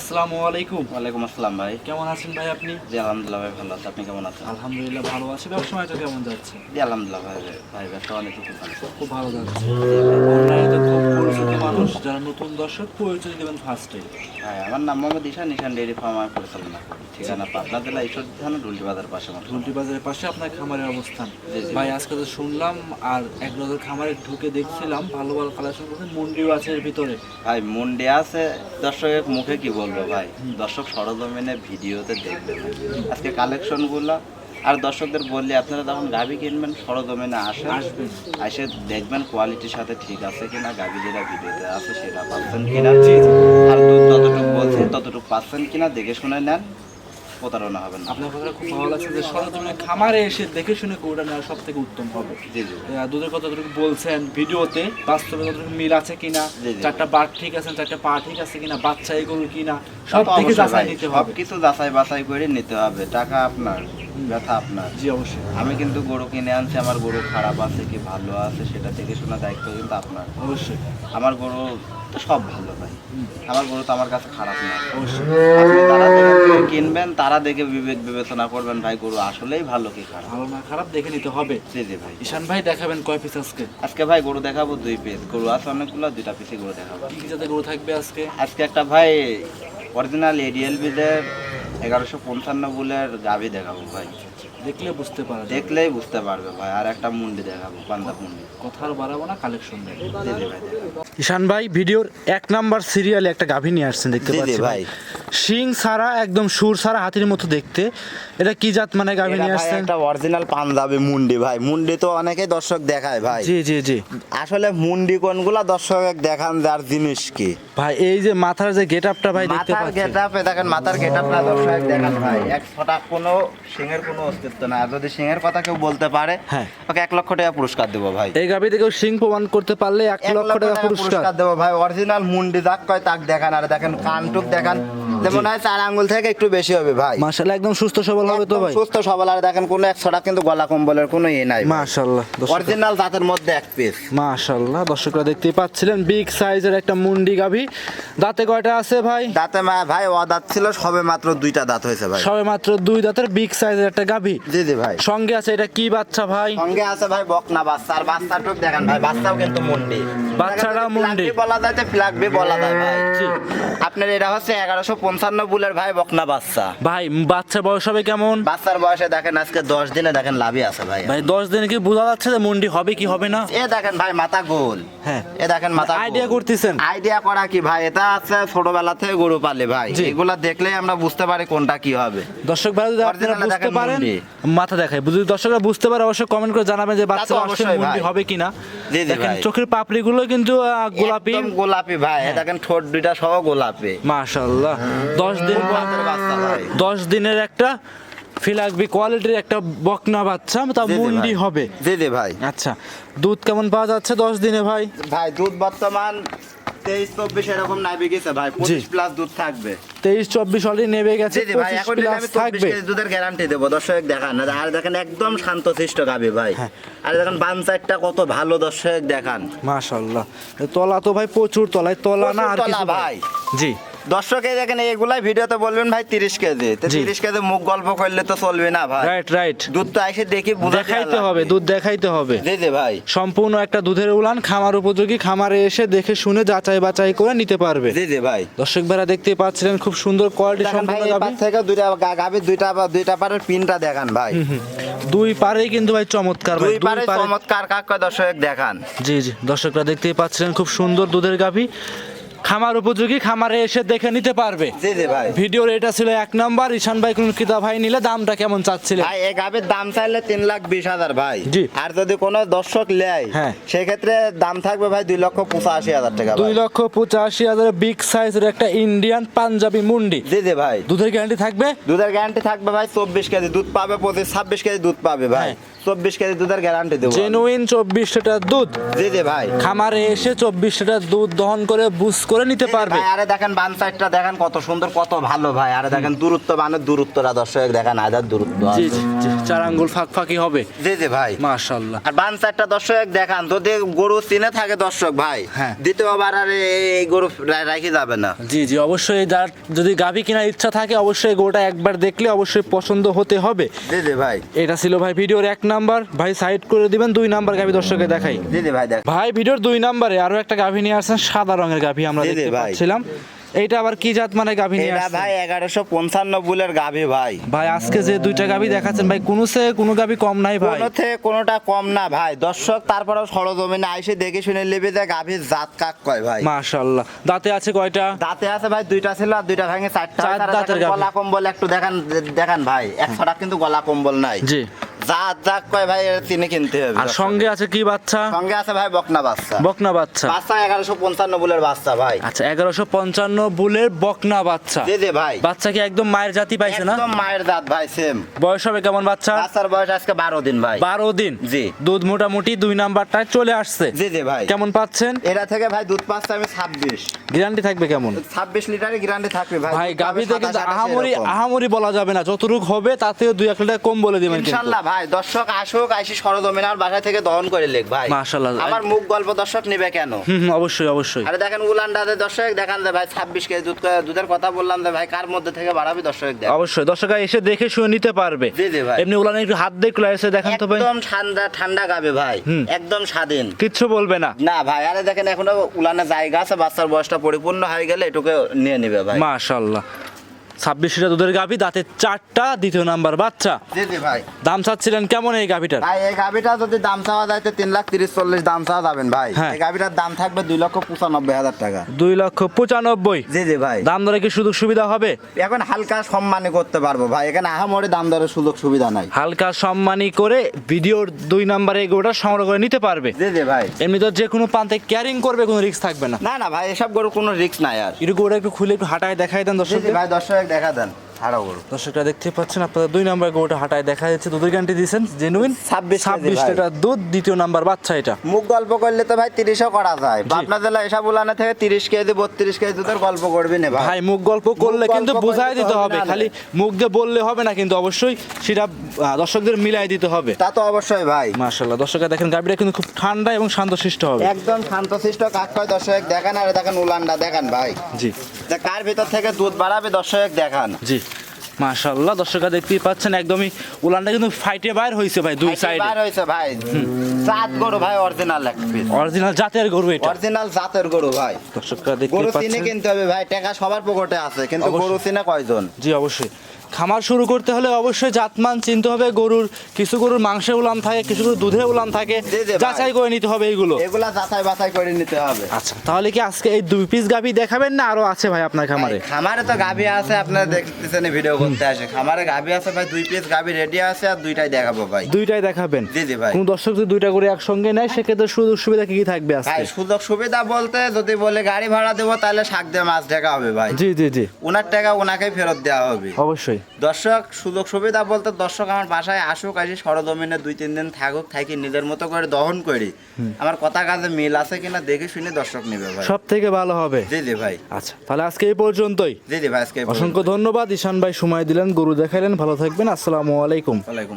আসসালামু আলাইকুম। ওয়ালাইকুম আসসালাম ভাই। কেমন আছেন ভাই আপনি? জি আলহামদুলিল্লাহ ভাই ভালো আছে। আপনি কেমন আছেন? আলহামদুলিল্লাহ ভালো আছি। ব্যবসায় তো কেমন যাচ্ছে? জি আলহামদুলিল্লাহ ভাই ভাই ব্যবসা অনেক খুব ভালো। খুব ভালো যাচ্ছে। অনলাইনে খুব পরিচিত মানুষ। যারা নতুন দর্শক পরিচয় দেবেন ফার্স্টে আমার নাম মোহাম্মদ ঈশান। ঈশান ডেয়ারি ফার্ম আমি পরিচালনা করি। ঠিকানা পাবনা জেলা ঈশ্বর থানা ডুলটি বাজার পাশে আমার ঝুলটি বাজারের পাশে আপনার খামারের অবস্থান। ভাই আজকে তো শুনলাম আর এক নজর খামারে ঢুকে দেখছিলাম ভালো ভালো কালেকশন মন্ডিও আছে এর ভিতরে। ভাই মুন্ডে আছে। দর্শকের মুখে কি বলব ভাই দর্শক সরজমিনে ভিডিওতে দেখবেন। আজকে কালেকশনগুলো আর দর্শকদের বললে আপনারা তখন গাভি কিনবেন সরজমিনে আসেন আসবেন। এসে দেখবেন কোয়ালিটির সাথে ঠিক আছে কিনা গাভি যেটা ভিডিওতে আছে সেটা পাচ্ছেন কিনা আর দুধ যতটুকু বলছেন ততটুকু পাচ্ছেন কিনা দেখে শুনে নেন প্রতারণা হবে না। আপনার কথা খুব ভালো লাগছে যে সরজমিনে খামারে এসে দেখে শুনে গরুটা নেওয়া সব থেকে উত্তম হবে। জি জি। দুধের কতটুকু বলছেন ভিডিওতে বাস্তবে কতটুকু মিল আছে কিনা। চারটা বার ঠিক আছে চারটা পা ঠিক আছে কিনা বাচ্চা এই গরু কিনা সব থেকে যাচাই নিতে নিতে সব হবে। কিছু যাচাই বাছাই করে নিতে হবে টাকা আপনার। ব্যথা আপনার? জি অবশ্যই। আমি কিন্তু গরু কিনে আনছি আমার গরু খারাপ আছে কি ভালো আছে সেটা দেখে শোনা দায়িত্ব কিন্তু আপনার। অবশ্যই। আমার গরু তো সব ভালো ভাই। আমার গরু তো আমার কাছে খারাপ না। অবশ্যই। আপনি যারা দেখে কিনবেন তারা দেখে বিবেক বিবেচনা করবেন ভাই গরু আসলেই ভালো কি খারাপ? ভালো না খারাপ দেখে নিতে হবে। জি জি ভাই। ঈশান ভাই দেখাবেন কয় পিস আজকে? আজকে ভাই গরু দেখাবো দুই পিস গরু আছে অনেকগুলো দুইটা পিসে গরু দেখাবো। কি কি জাতের গরু থাকবে আজকে? আজকে একটা ভাই অরিজিনাল এডিএল বিদের এগারোশো পঞ্চান্ন বলে আর গাভি দেখাবো ভাই। দেখলে বুঝতে পারা যাবে দেখলেই বুঝতে পারবে ভাই আর একটা মুন্ডি দেখাবো পাঞ্জাব মুন্ডি। কথার বাড়াবো না কালেকশন ঈশান ভাই ভিডিওর এক নাম্বার সিরিয়ালে একটা গাভী নিয়ে আসছেন দেখতে পাচ্ছি ভাই। শিং সারা একদম সুর সারা হাতির মতো দেখতে। এটা কি জাত মানে গাভী নিয়ে আসছেন? একটা অরিজিনাল পাঞ্জাবি মুন্ডি ভাই। মুন্ডি তো অনেকেই দর্শক দেখায় ভাই। জি জি জি। আসলে মুন্ডি কোনগুলা দর্শক দেখান যার জিনিস কি। ভাই এই যে মাথার যে গেট আপটা ভাই দেখতে মাথার পাচ্ছি গেট আপে দেখেন মাথার গেট আপটা দর্শক দেখান ভাই। এক ছটা কোনো সিংহের কোনো অস্তিত্ব নাই না। যদি সিংহের কথা কেউ বলতে পারে হ্যাঁ। ওকে এক লক্ষ টাকা পুরস্কার দেবো ভাই। এই গাভী থেকে সিং প্রমাণ করতে পারলে এক এক লক্ষ টাকা পুরস্কার। দেবো ভাই। অরিজিনাল মুন্ডি যাক কয় তাক দেখান। আর দেখেন কানটুক দেখান। যেমন হয় চার আঙ্গুল থেকে একটু বেশি হবে ভাই। মাশাআল্লাহ একদম সুস্থ সবল হবে তো ভাই। সুস্থ সবল আর দেখেন কোনো এক ছটা কিন্তু গলা কম্বলের কোনো ইয়ে নাই মাশাআল্লাহ অরিজিনাল জাতের মধ্যে এক পিস মাশাআল্লাহ দর্শকরা দেখতেই পাচ্ছিলেন বিগ সাইজের একটা মুন্ডি গাভী। দাঁতে কয়টা আছে ভাই? দাঁতে মা ভাই ও দাঁত ছিল সবে মাত্র দুইটা দাঁত হয়েছে ভাই। সবে মাত্র দুই দাঁতের বিগ সাইজের একটা গাভী। জি জি ভাই। সঙ্গে আছে এটা কি বাচ্চা ভাই? সঙ্গে আছে ভাই বকনা বাচ্চা আর বাচ্চার টুক দেখেন ভাই বাচ্চাও কিন্তু মুন্ডি। বাচ্চাটাও মুন্ডি। বলা যায় তো ফ্ল্যাগবি বলা যায় ভাই। আপনার এটা হচ্ছে এগারোশো পঞ্চান্ন বুলের ভাই বকনা বাচ্চা। ভাই বাচ্চা বয়স হবে কেমন? বাচ্চার বয়সে দেখেন আজকে দশ দিনে দেখেন লাভই আছে ভাই। ভাই দশ দিনে কি বোঝা যাচ্ছে যে মুন্ডি হবে কি হবে না? এ দেখেন ভাই মাথা গোল। হ্যাঁ। এ দেখেন মাথা আইডিয়া করতেছেন। আইডিয়া করা কি ভাই? এটা আছে ছোটবেলা থেকে গরু পালে ভাই। এগুলা দেখলেই আমরা বুঝতে পারি কোনটা কি হবে। দর্শক ভাই যদি আপনারা বুঝতে পারেন মাথা দেখায় যদি দর্শকরা বুঝতে পারে অবশ্যই কমেন্ট করে জানাবেন যে বাচ্চা অবশ্যই মুন্ডি। হবে কিনা। দেখেন। চোখের পাপড়িগুলো কিন্তু গোলাপি। গোলাপি ভাই। দেখেন ঠোঁট দুইটা সহ গোলাপি। মাশাআল্লাহ। দশ দিন দশ দিনের একটা ফিলাকবি কোয়ালিটির একটা বকনা বাচ্চা তা মুন্ডি হবে। জি জি ভাই। আচ্ছা দুধ কেমন পাওয়া যাচ্ছে দশ দিনে ভাই? ভাই দুধ বর্তমান তেইশ চব্বিশ এরকম নাইবে গেছে ভাই। পঁচিশ প্লাস দুধ থাকবে। তেইশ চব্বিশ অলরেডি নেমে গেছে জি জি ভাই এখন আমি থাকবে। দুধের গ্যারান্টি দেবো। দর্শক দেখান। আর দেখেন একদম শান্ত শিষ্ট গাবি ভাই। হ্যাঁ। আর দেখেন বানচারটা কত ভালো দর্শক দেখান। তলা তো ভাই প্রচুর তলায়। তলা না আর কিছু। ভাই। জি। দর্শকে দেখেন এগুলাই ভিডিওতে বলবেন ভাই তিরিশ কেজি। তো জি। তিরিশ কেজি মুখ গল্প করলে তো চলবে না ভাই। রাইট রাইট দুধ তো এসে দেখি দেখাইতে হবে দুধ দেখাইতে হবে। জি জি ভাই। সম্পূর্ণ একটা দুধের উলান খামার উপযোগী খামারে এসে দেখে শুনে যাচাই বাছাই করে নিতে পারবে। জি জি ভাই। দর্শক ভাইরা দেখতে পাচ্ছিলেন খুব সুন্দর কোয়ালিটি সম্পূর্ণ। পাশ থেকে দুইটা গা- গাভীর দুইটা দুইটা পারের পিনটা দেখান ভাই। দুই পারেই কিন্তু ভাই চমৎকার ভাই দুই পারে চমৎকার কাক দর্শক দেখান। জি জি। দর্শকরা দেখতেই পাচ্ছিলেন খুব সুন্দর দুধের গাভী। খামার উপযোগী খামারে এসে দেখে নিতে পারবে। জি জি ভাই। ভিডিওর এটা ছিল এক নাম্বার। ঈশান ভাই কোন কিতা ভাই নিলে দামটা কেমন চাচ্ছিলেন? ভাই এই গাভীর দাম চাইলে তিন লাখ বিশ হাজার ভাই। জি। আর যদি কোনো দর্শক নেয় হ্যাঁ। সেক্ষেত্রে দাম থাকবে ভাই দুই লক্ষ পঁচাশি হাজার টাকা দুই ভাই। লক্ষ পঁচাশি হাজার বিগ সাইজের একটা ইন্ডিয়ান পাঞ্জাবি মুন্ডি। জি জি ভাই। দুধের গ্যারান্টি থাকবে? দুধের গ্যারান্টি থাকবে ভাই চব্বিশ কেজি দুধ পাবে পঁচিশ ছাব্বিশ কেজি দুধ পাবে ভাই। হ্যাঁ, চব্বিশ কেজি দুধের গ্যারান্টি দেবো জেনুইন চব্বিশ লিটার দুধ? জি জি ভাই। খামারে এসে চব্বিশ লিটার দুধ দহন করে বুস করে নিতে পারবে। আরে দেখেন বান সাইডটা দেখেন কত সুন্দর কত ভালো ভাই। আরে দেখেন দূরত্ব বানের দূরত্বটা দর্শক দেখেন আজাদ দূরত্ব জি জি জি চার আঙ্গুল ফাঁক ফাঁকি হবে। জি জি ভাই। আর বান সাইডটা দর্শক দেখান যদি গরু চিনে থাকে দর্শক ভাই হ্যাঁ। দ্বিতীয়বার আর এই- গরু রাখি যাবে না। জি জি অবশ্যই যার যদি গাভী কেনার ইচ্ছা থাকে অবশ্যই গোটা একবার দেখলে অবশ্যই পছন্দ হতে হবে। জি জি ভাই। এটা ছিল ভাই ভিডিওর এক নাম্বার। ভাই সাইড করে দিবেন দুই নাম্বার গাভী দর্শকে দেখাই। ভাই দেখ। ভাই ভিডিওর দুই নাম্বারে আরও একটা গাভী নিয়ে আসছেন সাদা রঙের গাভী আমরা দেখতে পাচ্ছিলাম। এইটা আবার কি জাত মানে গাভী নিয়ে আসছেন? ভাই এগারোশো পঞ্চান্ন বুলের গাভী ভাই। ভাই আজকে যে দুইটা গাভী দেখাচ্ছেন ভাই কোনো সে কোনো গাভী কম নাই ভাই। কোনো থেকে কোনোটা কম না ভাই। দর্শক তারপরেও সরজমিনে আইসে দেখে শুনে নেবে যে গাভীর জাত কাক কয় ভাই। মাশাআল্লাহ। দাঁতে আছে কয়টা? দাঁতে আছে ভাই দুইটা ছিল আর দুইটা ভাঙে চারটা। চার দাঁতের গলা কম্বল একটু দেখান দেখান ভাই। একশোটা কিন্তু গলা কম্বল নাই। জি। জাত জাত কয় ভাই এটা কিনতে হবে। আর সঙ্গে আছে কি বাচ্চা? সঙ্গে আছে ভাই বকনা বাচ্চা। বকনা বাচ্চা। বাচ্চা এগারোশো পঞ্চান্ন বুলের বাচ্চা ভাই। আচ্ছা এগারোশো পঞ্চান্ন বুলের বকনা বাচ্চা। জি জি ভাই। বাচ্চা কি একদম মায়ের জাতি পাইছে না? একদম মায়ের দাঁত ভাই সেম বয়স হবে কেমন বাচ্চা? বাচ্চার বয়স আজকে বারো দিন ভাই। বারো দিন? জি। দুধ মোটামুটি দুই নাম্বারটায় চলে আসছে। জি জি ভাই। কেমন পাচ্ছেন? এটা থেকে ভাই দুধ পাচ্ছে আমি ছাব্বিশ। গ্যারান্টি থাকবে কেমন? ছাব্বিশ লিটারের গ্যারান্টি থাকবে ভাই। ভাই পাবে কিন্তু আহামরি আহামরি বলা যাবে না। যতটুকু হবে তাতেও দুই এক লিটার কম বলে দিবেন ইনশাল্লাহ ভাই দর্শক আসুক আইসি সরজমিনার বাসা থেকে দহন করে লেখ ভাই। মাশাআল্লাহ। আমার মুখ গল্প দর্শক নিবে কেন? হুম অবশ্যই অবশ্যই। আরে দেখেন উলান্ডাতে দর্শক দেখান যে ভাই ছাব্বিশ কেজি দুধ দুধের কথা বললাম যে ভাই কার মধ্যে থেকে বাড়াবি দর্শক দেখ। অবশ্যই দর্শকরা এসে দেখে শুনে নিতে পারবে। জি, জি ভাই। এমনি উলানে একটু হাত দিয়ে খুলে দেখান তো ভাই। একদম ঠান্ডা ঠান্ডা গাবে ভাই একদম স্বাধীন। কিচ্ছু বলবে না। না ভাই আরে দেখেন এখনও উলানে জায়গা আছে বাচ্চার বয়সটা পরিপূর্ণ হয়ে গেলে এটুকু নিয়ে নিবে ভাই। মাশাআল্লাহ। ছাব্বিশ লিটার দুধের গাভী দাঁতে চারটা দ্বিতীয় নাম্বার বাচ্চা। জি ভাই। দাম চাচ্ছিলেন কেমন এই গাভীটার? ভাই এই গাভিটা যদি দাম চাওয়া যায় তো তিন লাখ তিরিশ চল্লিশ দাম চাওয়া যাবেন ভাই। হ্যাঁ। এই গাভিটার দাম থাকবে দুই লক্ষ পঁচানব্বই হাজার টাকা। দুই লক্ষ পঁচানব্বই। জি জি ভাই। দাম দরে কি সুযোগ সুবিধা হবে? এখন হালকা সম্মানী করতে পারব ভাই। এখানে আহামরি দাম দরের সুযোগ সুবিধা নাই। হালকা সম্মানী করে ভিডিওর দুই নাম্বারে এগুলোটা সংগ্রহ করে নিতে পারবে। জি জি ভাই। এমনি তো যে কোনো প্রান্তে ক্যারিং করবে কোনো রিস্ক থাকবে না। না না ভাই এসব গরু কোনো রিস্ক নাই আর। একটু গোড়া একটু খুলে একটু হাঁটায় দেখাই দেন জি দর্শক জি ভাই দর্শক দেখা দেন। হারাও গরু। দর্শকরা দেখতে পাচ্ছেন আপনারা দুই নাম্বার গোটা হাঁটায় দেখা যাচ্ছে। দুধের গ্যারান্টি দিয়েছেন জেনুইন 26 কেজি ছাব্বিশ লিটার দুধ দ্বিতীয় নাম্বার বাচ্চা এটা। মুখ গল্প করলে তো ভাই তিরিশও করা যায়। পাবনা জেলা এসব উলানে থেকে তিরিশ কেজি বত্রিশ কেজি দুধের গল্প করবি না ভাই। ভাই মুখ গল্প করলে কিন্তু বুঝাই দিতে হবে। খালি মুখ দিয়ে বললে হবে না কিন্তু অবশ্যই সেটা দর্শকদের মিলাই দিতে হবে। তা তো অবশ্যই ভাই। মার্শাল্লাহ দর্শকরা দেখেন গাড়িটা কিন্তু খুব ঠান্ডা এবং শান্তশিষ্ট হবে। একদম শান্তশিষ্ট কাক কয় দর্শক দেখান আর দেখেন উলানটা দেখান ভাই। জি। যে কার ভিতর থেকে দুধ বাড়াবে দর্শক দেখান। জি। মাশাল্লাহ দর্শকরা দেখতেই পাচ্ছেন একদমই উলানটা কিন্তু ফাইটে বাইর হয়েছে ভাই দুই সাইডে বাইর হয়েছে ভাই। জাত গরু ভাই অরিজিনাল এক পিস অরিজিনাল জাতের গরু এটা। অরিজিনাল জাতের গরু ভাই। দর্শকরা দেখতে গরু চিনে কিনতে হবে ভাই টাকা সবার পকেটে আছে কিন্তু। গরু চিনে কয়জন? জি অবশ্যই। খামার শুরু করতে হলে অবশ্যই জাতমান চিনতে হবে। গরুর কিছু গরুর মাংসে উলান থাকে কিছু গরুর দুধে উলান থাকে। যাচাই করে নিতে হবে এইগুলো এগুলা যাচাই বাছাই করে নিতে হবে। আচ্ছা তাহলে কি আজকে এই দুই পিস গাভি দেখাবেন না আরও আছে ভাই আপনার খামারে? খামারে তো গাভী আছে আপনারা দেখতেছেন ভিডিও করতে আসে। খামারে গাভী আছে ভাই দুই পিস গাভী রেডি আছে আর দুইটাই দেখাবো ভাই। দুইটাই দেখাবেন? জি জি ভাই। কোন দর্শক যদি দুইটা করে একসঙ্গে নেয় সেক্ষেত্রে সুযোগ সুবিধা কি কি থাকবে আজকে? সুযোগ সুবিধা বলতে যদি বলে গাড়ি ভাড়া দেবো তাহলে শাক দিয়ে মাছ ঢাকা হবে ভাই। জি জি জি। ওনার টাকা ওনাকেই ফেরত দেওয়া হবে। অবশ্যই। দর্শক সুযোগ সুবিধা বলতে দর্শক আমার বাসায় আসুক আসি সরজমিনে দুই তিন দিন থাকুক থাকি নিজের মতো করে দহন করি। আমার কথা কাজে মিল আছে কিনা দেখে শুনে দর্শক নেবে ভাই। সব থেকে ভালো হবে? জি জি ভাই। আচ্ছা তাহলে আজকে এই পর্যন্তই। জি জি ভাই আজকে অসংখ্য ধন্যবাদ ঈশান ভাই সময় দিলেন গরু দেখাইলেন ভালো থাকবেন আসসালামু আলাইকুম। ওয়ালাইকুম